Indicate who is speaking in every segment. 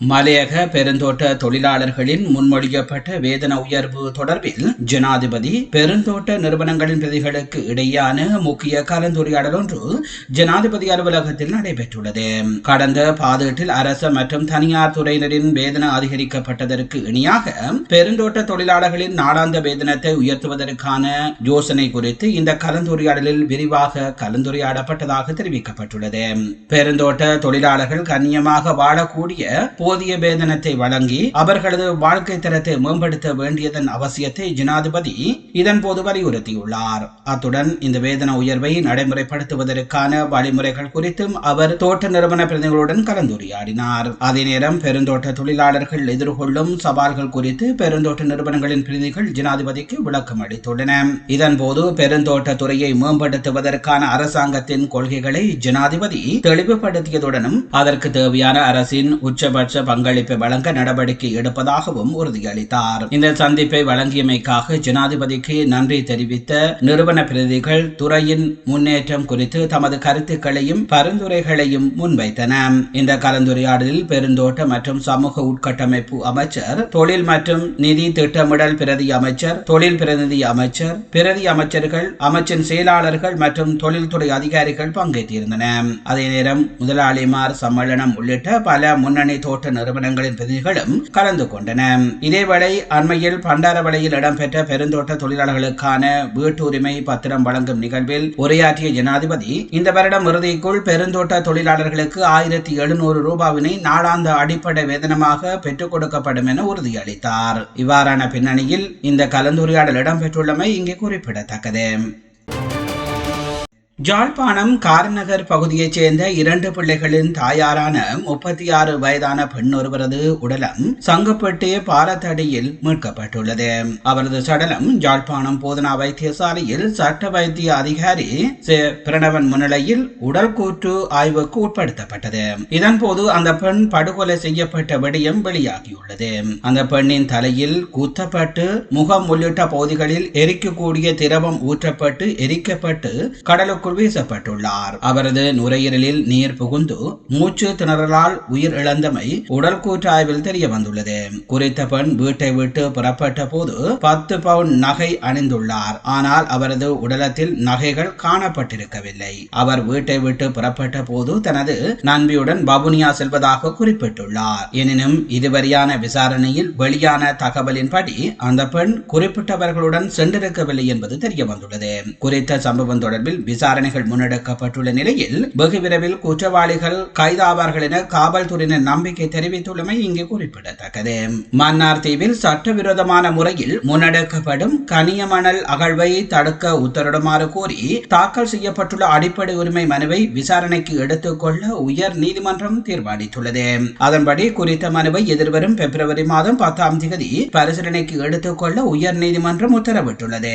Speaker 1: மலையக பெருந்தோட்ட தொழிலாளர்களின் முன்மொழியப்பட்ட வேதன உயர்வு தொடர்பில் ஜனாதிபதி பெருந்தோட்ட நிறுவனங்களின் பிரதிகளுக்கு இடையான முக்கிய கலந்துரையாடல் ஒன்று ஜனாதிபதி அலுவலகத்தில் நடைபெற்றுள்ளது. கடந்த பாதீட்டில் அரசு மற்றும் தனியார் துறையினரின் வேதன அதிகரிக்கப்பட்டதற்கு இணையாக பெருந்தோட்ட தொழிலாளர்களின் நாளாந்த வேதனத்தை உயர்த்துவதற்கான யோசனை குறித்து இந்த கலந்துரையாடலில் விரிவாக கலந்துரையாடப்பட்டதாக தெரிவிக்கப்பட்டுள்ளது. பெருந்தோட்ட தொழிலாளர்கள் கண்ணியமாக வாழக்கூடிய போதிய வேதனத்தை வழங்கி அவர்களது வாழ்க்கை தரத்தை மேம்படுத்த வேண்டியதன் அவசியத்தை ஜனாதிபதி இதன் போது வலியுறுத்தியுள்ளார். அத்துடன் இந்த வேதன உயர்வை நடைமுறைப்படுத்துவதற்கான வழிமுறைகள் குறித்தும் அவர் தோட்ட நிறுவன பிரதிகளுடன் கலந்துரையாடினார். அதே நேரம் பெருந்தோட்ட தொழிலாளர்கள் எதிர்கொள்ளும் சவால்கள் குறித்து பெருந்தோட்ட நிறுவனங்களின் பிரதிகள் ஜனாதிபதிக்கு விளக்கம் அளித்துள்ளன. இதன் போது பெருந்தோட்ட துறையை மேம்படுத்துவதற்கான அரசாங்கத்தின் கொள்கைகளை ஜனாதிபதி தெளிவுபடுத்தியதுடனும் அதற்கு தேவையான அரசின் உச்சபட்ச பங்களிப்பை வழங்க நடவடிக்கை எடுப்பதாகவும் உறுதியளித்தார். இந்த சந்திப்பை வழங்கியமைக்காக ஜனாதிபதிக்கு நன்றி தெரிவித்த நிறுவன பிரதிகள் துறையின் முன்னேற்றம் குறித்து தமது கருத்துக்களையும் பரிந்துரைகளையும் முன்வைத்தன. இந்த கலந்துரையாடலில் பெருந்தோட்ட மற்றும் சமூக உட்கட்டமைப்பு அமைச்சர் தொழில் மற்றும் நிதி திட்டமிடல் பிரதி அமைச்சர் தொழில் பிரதிநிதி அமைச்சர் பிரதி அமைச்சர்கள் அமைச்சின் செயலாளர்கள் மற்றும் தொழில்துறை அதிகாரிகள் பங்கேற்றிருந்தனர். அதே நேரம் முதலாளிமார் சம்மேளனம் உள்ளிட்ட பல முன்னணி தோட்ட நிறுவனங்களின் பிரதிநிதிகளும் கலந்து கொண்டன. இதேவேளை அண்மையில் பண்டாரவளையில் இடம்பெற்ற பெருந்தோட்ட தொழிலாளர்களுக்கான வீட்டுரிமை பத்திரம் வழங்கும் நிகழ்வில் உரையாற்றிய ஜனாதிபதி இந்த வருடம் இறுதிக்குள் பெருந்தோட்ட தொழிலாளர்களுக்கு ஆயிரத்தி எழுநூறு ரூபாவினை நாளாந்த அடிப்படை வேதனமாக பெற்றுக் கொடுக்கப்படும் என உறுதியளித்தார். இவ்வாறான பின்னணியில் இந்த கலந்துரையாடல் இடம்பெற்றுள்ளமை இங்கே குறிப்பிடத்தக்கது. ஜாழ்ப்பாணம் கார்நகர் பகுதியைச் சேர்ந்த இரண்டு பிள்ளைகளின் தாயாரான முப்பத்தி ஆறு வயதான பெண் ஒருவரது உடலம் சங்கப்பட்டு பாரத்தடியில் மீட்கப்பட்டுள்ளது. அவரது சடலம் ஜாழ்ப்பாணம் போதனா வைத்தியசாலையில் சட்ட வைத்திய அதிகாரி பிரணவன் முன்னிலையில் உடல் கூற்று ஆய்வுக்கு உட்படுத்தப்பட்டது. இதன்போது அந்த பெண் படுகொலை செய்யப்பட்ட விடயம் வெளியாகியுள்ளது. அந்த பெண்ணின் தலையில் குத்தப்பட்டு முகம் உள்ளிட்ட பகுதிகளில் எரிக்கக்கூடிய திரவம் ஊற்றப்பட்டு எரிக்கப்பட்டு கடலுக்கு கடலுக்குள் வீசப்பட்டுள்ளார் அவரது நுரையீரலில் நீர் புகுந்து மூச்சு திணறலால் உயிர் இழந்தமை உடல் கூற்றாய்வில் தெரிய வந்துள்ளது குறித்த பெண் வீட்டை விட்டு புறப்பட்ட போது பத்து பவுண்ட் நகை அணிந்துள்ளார். ஆனால் அவரது உடலத்தில் நகைகள் காணப்பட்டிருக்கவில்லை. அவர் வீட்டை விட்டு புறப்பட்ட போது தனது நண்பியுடன் பபுனியா செல்வதாக குறிப்பிட்டுள்ளார். எனினும் இதுவரையான விசாரணையில் வெளியான தகவலின்படி அந்த பெண் குறிப்பிட்டவர்களுடன் சென்றிருக்கவில்லை என்பது தெரிய வந்துள்ளது குறித்த சம்பவம் தொடர்பில் விசாரணை விசாரணைகள் முன்னெடுக்கப்பட்டுள்ள நிலையில் வெகு விரைவில் குற்றவாளிகள் கைதாவார்கள் என காவல்துறையினர் நம்பிக்கை தெரிவித்துள்ளமை இங்கு குறிப்பிடத்தக்கது. மன்னார் தீவில் சட்டவிரோதமான முறையில் முன்னெடுக்கப்படும் கனியமணல் அகழ்வை தடுக்க உத்தரவிடுமாறு கோரி தாக்கல் செய்யப்பட்டுள்ள அடிப்படை உரிமை மனுவை விசாரணைக்கு எடுத்துக்கொள்ள உயர் நீதிமன்றம் தீர்மானித்துள்ளது. அதன்படி குறித்த மனுவை எதிர்வரும் பிப்ரவரி மாதம் பத்தாம் தேதி பரிசீலனைக்கு எடுத்துக்கொள்ள உயர் நீதிமன்றம் உத்தரவிட்டுள்ளது.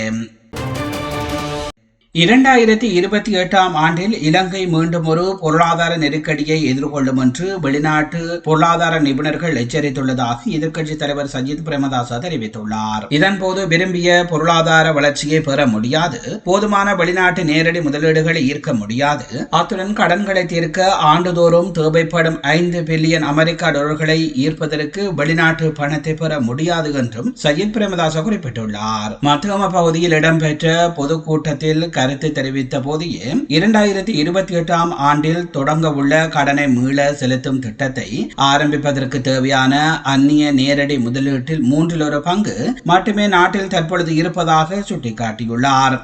Speaker 1: இரண்டாயிரத்தி இருபத்தி எட்டாம் ஆண்டில் இலங்கை மீண்டும் ஒரு பொருளாதார நெருக்கடியை எதிர்கொள்ளும் என்று வெளிநாட்டு பொருளாதார நிபுணர்கள் எச்சரித்துள்ளதாக எதிர்க்கட்சித் தலைவர் சஜித் பிரேமதாசா தெரிவித்துள்ளார். இதன்போது விரும்பிய பொருளாதார வளர்ச்சியை பெற முடியாது போதுமான வெளிநாட்டு நேரடி முதலீடுகளை ஈர்க்க முடியாது. அத்துடன் கடன்களை தீர்க்க ஆண்டுதோறும் தேவைப்படும் ஐந்து பில்லியன் அமெரிக்க டாலர்களை ஈர்ப்பதற்கு வெளிநாட்டு பணத்தை பெற முடியாது என்றும் சஜித் பிரேமதாசா குறிப்பிட்டுள்ளார். மத்துவம பகுதியில் இடம்பெற்ற பொதுக்கூட்டத்தில் கருத்து தெரிவித்த போதே இரண்டாயிரத்தி இருபத்தி எட்டாம் ஆண்டில் தொடங்க உள்ள கடனை மீள செலுத்தும் திட்டத்தை ஆரம்பிப்பதற்கு தேவையான அந்நிய நேரடி முதலீட்டில் மூன்றில் ஒரு பங்கு மட்டுமே நாட்டில் தற்பொழுது இருப்பதாக சுட்டிக்காட்டியுள்ளார்.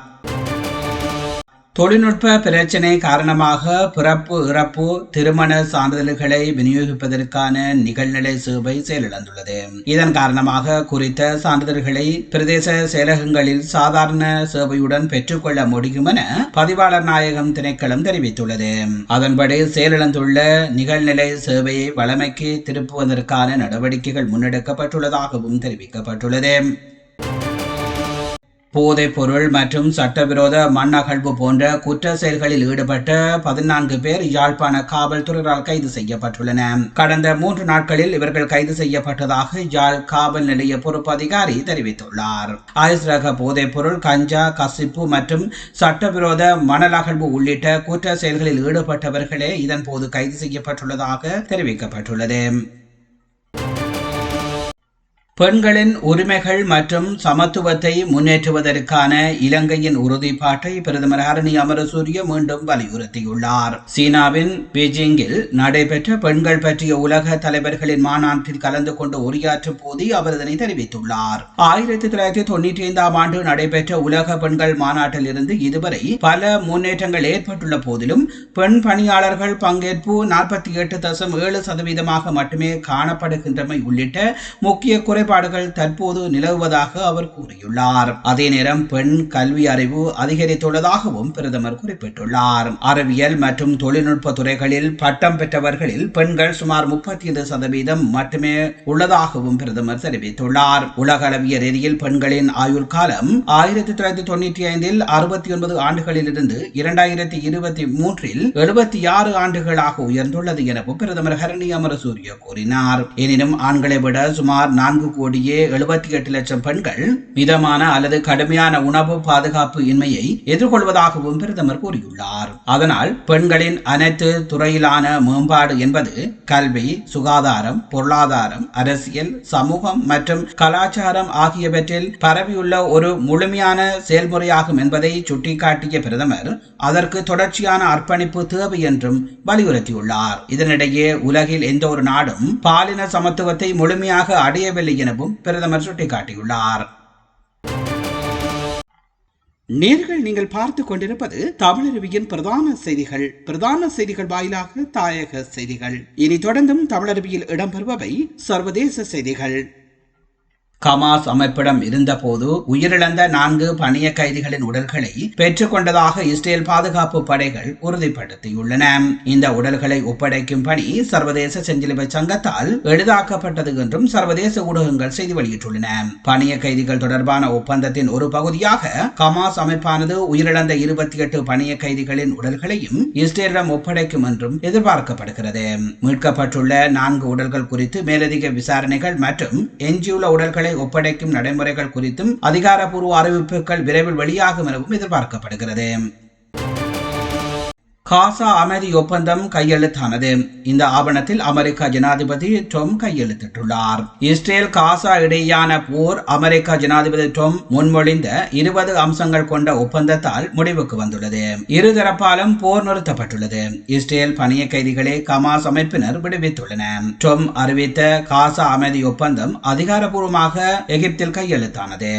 Speaker 1: தொழில்நுட்ப பிரச்சினை காரணமாக பிறப்பு இறப்பு திருமண சான்றிதழ்களை விநியோகிப்பதற்கான நிகழ்நிலை சேவை செயலிழந்துள்ளது. இதன் காரணமாக குறித்த சான்றிதழ்களை பிரதேச செயலகங்களில் சாதாரண சேவையுடன் பெற்றுக்கொள்ள முடியும் என பதிவாளர் நாயகம் திணைக்களம் தெரிவித்துள்ளது. அதன்படி செயலிழந்துள்ள நிகழ்நிலை சேவையை வளமைக்கு திருப்புவதற்கான நடவடிக்கைகள் முன்னெடுக்கப்பட்டுள்ளதாகவும் தெரிவிக்கப்பட்டுள்ளது. போதைப் பொருள் மற்றும் சட்டவிரோத மண் அகழ்வு போன்ற குற்ற செயல்களில் ஈடுபட்ட பதினான்கு பேர் யாழ்ப்பாண காவல்துறையால் கைது செய்யப்பட்டுள்ளன. கடந்த மூன்று நாட்களில் இவர்கள் கைது செய்யப்பட்டதாக யாழ் காவல் நிலைய பொறுப்பு அதிகாரி தெரிவித்துள்ளார். ஆயுஸ் ரக போதைப் பொருள் கஞ்சா கசிப்பு மற்றும் சட்டவிரோத மணல் அகழ்வு உள்ளிட்ட குற்ற செயல்களில் ஈடுபட்டவர்களே இதன்போது கைது செய்யப்பட்டுள்ளதாக தெரிவிக்கப்பட்டுள்ளது. பெண்களின் உரிமைகள் மற்றும் சமத்துவத்தை முன்னேற்றுவதற்கான இலங்கையின் உறுதிப்பாட்டை பிரதமர் ஹரணி அமரசூரிய மீண்டும் வலியுறுத்தியுள்ளார். சீனாவின் பீஜிங்கில் நடைபெற்ற பெண்கள் பற்றிய உலக தலைவர்களின் மாநாட்டில் கலந்து கொண்டு உரையாற்றும் போது அவர் இதனை தெரிவித்துள்ளார். ஆயிரத்தி தொள்ளாயிரத்தி தொண்ணூற்றி ஐந்தாம் ஆண்டு நடைபெற்ற உலக பெண்கள் மாநாட்டில் இருந்து இதுவரை பல முன்னேற்றங்கள் ஏற்பட்டுள்ள போதிலும் பெண் பணியாளர்கள் பங்கேற்பு நாற்பத்தி எட்டு தசம் ஏழு சதவீதமாக மட்டுமே காணப்படுகின்றமை உள்ளிட்ட முக்கிய குறை குறைபாடுகள் தற்போது நிலவுவதாக அவர் கூறியுள்ளார். அதே நேரம் பெண் கல்வி அறிவு அதிகரித்துள்ளதாகவும் பிரதமர் குறிப்பிட்டுள்ளார். அறிவியல் மற்றும் தொழில்நுட்ப துறைகளில் பட்டம் பெற்றவர்களில் பெண்கள் சுமார் முப்பத்தி ஐந்து சதவீதம் மட்டுமே உள்ளதாகவும் பிரதமர் தெரிவித்துள்ளார். உலகளவிய ரீதியில் பெண்களின் ஆயுள் காலம் ஆயிரத்தி தொள்ளாயிரத்தி தொண்ணூற்றி ஐந்தில் அறுபத்தி ஒன்பது ஆண்டுகளிலிருந்து இரண்டாயிரத்தி இருபத்தி மூன்றில் எழுபத்தி ஆறு ஆண்டுகளாக உயர்ந்துள்ளது எனவும் பிரதமர் ஹரணி அமரசூரிய கூறினார். எனினும் ஆண்களை விட சுமார் நான்கு கோடியே எழுபத்தி எட்டு லட்சம் பெண்கள் மிதமான அல்லது கடுமையான உணவு பாதுகாப்பு இன்மையை எதிர்கொள்வதாகவும் பிரதமர் கூறியுள்ளார். அதனால் பெண்களின் அனைத்து துறையிலான மேம்பாடு என்பது கல்வி சுகாதாரம் பொருளாதாரம் அரசியல் சமூகம் மற்றும் கலாச்சாரம் ஆகியவற்றில் பரவியுள்ள ஒரு முழுமையான செயல்முறையாகும் என்பதை சுட்டிக்காட்டிய பிரதமர் அதற்கு தொடர்ச்சியான அர்ப்பணிப்பு தேவை என்றும் வலியுறுத்தியுள்ளார். இதனிடையே உலகில் எந்த ஒரு நாடும் பாலின சமத்துவத்தை முழுமையாக அடையவில்லை எனவும் பிரதமர் சுட்டிக்காட்டியுள்ளார். நேர்கள் நீங்கள் பார்த்து கொண்டிருப்பது தமிழருவியின் பிரதான செய்திகள். பிரதான செய்திகள் வாயிலாக தாயக செய்திகள். இனி தொடர்ந்தும் தமிழருவியில் இடம்பெறுபவை சர்வதேச செய்திகள். கமாஸ் அமைப்பிடம் இருந்தபோது உயிரிழந்த நான்கு பணிய கைதிகளின் உடல்களை பெற்றுக்கொண்டதாக இஸ்ரேல் பாதுகாப்பு படைகள் உறுதிப்படுத்தியுள்ளன. இந்த உடல்களை ஒப்படைக்கும் பணி சர்வதேச செஞ்சிலுவை சங்கத்தால் எளிதாக்கப்பட்டது என்றும் சர்வதேச ஊடகங்கள் செய்தி வெளியிட்டுள்ளன. பணிய கைதிகள் தொடர்பான ஒப்பந்தத்தின் ஒரு பகுதியாக கமாஸ் அமைப்பானது உயிரிழந்த இருபத்தி எட்டு பணிய கைதிகளின் உடல்களையும் இஸ்ரேலிடம் ஒப்படைக்கும் என்றும் எதிர்பார்க்கப்படுகிறது. மீட்கப்பட்டுள்ள நான்கு உடல்கள் குறித்து மேலதிக விசாரணைகள் மற்றும் எஞ்சியுள்ள உடல்களை உடல்களை ஒப்படைக்கும் நடைமுறைகள் குறித்தும் அதிகாரப்பூர்வ அறிவிப்புகள் விரைவில் வெளியாகும் எனவும் எதிர்பார்க்கப்படுகிறது. காசா அமைதி ஒப்பந்தம் கையெழுத்தானது. இந்த ஆவணத்தில் அமெரிக்க ஜனாதிபதி டொம் கையெழுத்திட்டுள்ளார். இஸ்ரேல் காசா இடையேயான போர் அமெரிக்க ஜனாதிபதி டொம் முன்மொழிந்த இருபது அம்சங்கள் கொண்ட ஒப்பந்தத்தால் முடிவுக்கு வந்துள்ளது. இருதரப்பாலும் போர் நிறுத்தப்பட்டுள்ளது. இஸ்ரேல் பணிய கைதிகளை கமாஸ் அமைப்பினர் விடுவித்துள்ளனர் டொம் அறிவித்த காசா அமைதி ஒப்பந்தம் அதிகாரப்பூர்வமாக எகிப்தில் கையெழுத்தானது.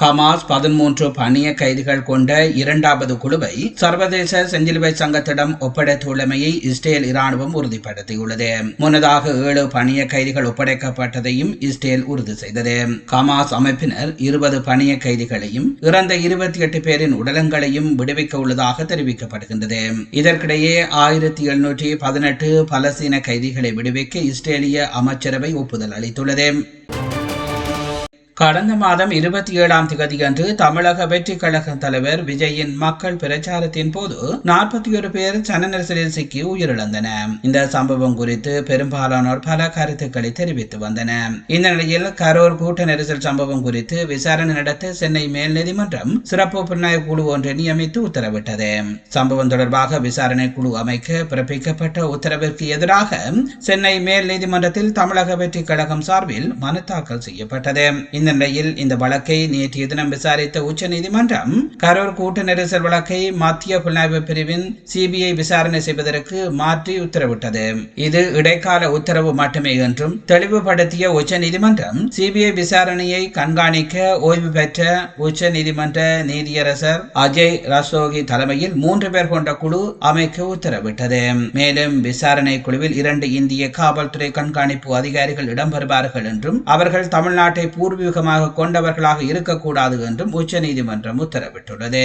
Speaker 1: ஹமாஸ் பதிமூன்று பணிய கைதிகள் கொண்ட இரண்டாவது குழுவை சர்வதேச செஞ்சிலுவை சங்கத்திடம் ஒப்படைத்துள்ளமையை இஸ்ரேல் இராணுவம் உறுதிப்படுத்தியுள்ளது. முன்னதாக ஏழு பணிய கைதிகள் ஒப்படைக்கப்பட்டதையும் இஸ்ரேல் உறுதி செய்தது. ஹமாஸ் அமைப்பினர் இருபது பணிய கைதிகளையும் இறந்த இருபத்தி எட்டு பேரின் உடலங்களையும் விடுவிக்க உள்ளதாக தெரிவிக்கப்படுகின்றது. இதற்கிடையே ஆயிரத்தி எழுநூற்றி பதினெட்டு பலஸ்தீன கைதிகளை விடுவிக்க இஸ்ரேலிய அமைச்சரவை ஒப்புதல் அளித்துள்ளது. கடந்த மாதம் இருபத்தி ஏழாம் அன்று தமிழக வெற்றி கழக தலைவர் விஜயின் மக்கள் பிரச்சாரத்தின் போது நாற்பத்தி ஒரு பேர் சனநெரிசலில் சிக்கி உயிரிழந்தன இந்த சம்பவம் குறித்து பெரும்பாலானோர் பல கருத்துக்களை தெரிவித்து வந்தன இந்த நிலையில் கரூர் கூட்ட நெரிசல் சம்பவம் குறித்து விசாரணை நடத்த சென்னை மேல் நீதிமன்றம் சிறப்பு புலனாய்வு குழு ஒன்றை நியமித்து உத்தரவிட்டது. சம்பவம் தொடர்பாக விசாரணை குழு அமைக்க பிறப்பிக்கப்பட்ட உத்தரவிற்கு எதிராக சென்னை மேல் நீதிமன்றத்தில் தமிழக வெற்றி கழகம் சார்பில் மனு தாக்கல் செய்யப்பட்டது. இந்த நிலையில் இந்த வழக்கை நேற்றைய தினம் விசாரித்த உச்சநீதிமன்றம் கரூர் கூட்ட நெரிசல் வழக்கை மத்திய புலனாய்வு பிரிவின் சிபிஐ விசாரணை செய்வதற்கு மாற்றி உத்தரவிட்டது. இது இடைக்கால உத்தரவு மட்டுமே என்றும் தெளிவுபடுத்திய உச்ச நீதிமன்றம் சிபிஐ விசாரணையை கண்காணிக்க ஓய்வு பெற்ற உச்ச நீதிமன்ற நீதியரசர் அஜய் ரசோகி தலைமையில் மூன்று பேர் கொண்ட குழு அமைக்க உத்தரவிட்டது. மேலும் விசாரணை குழுவில் இரண்டு இந்திய காவல்துறை கண்காணிப்பு அதிகாரிகள் இடம்பெறுவார்கள் என்றும் அவர்கள் தமிழ்நாட்டை பூர்வீக பூர்வீகமாக கொண்டவர்களாக இருக்கக்கூடாது என்றும் உச்சநீதிமன்றம் உத்தரவிட்டுள்ளது.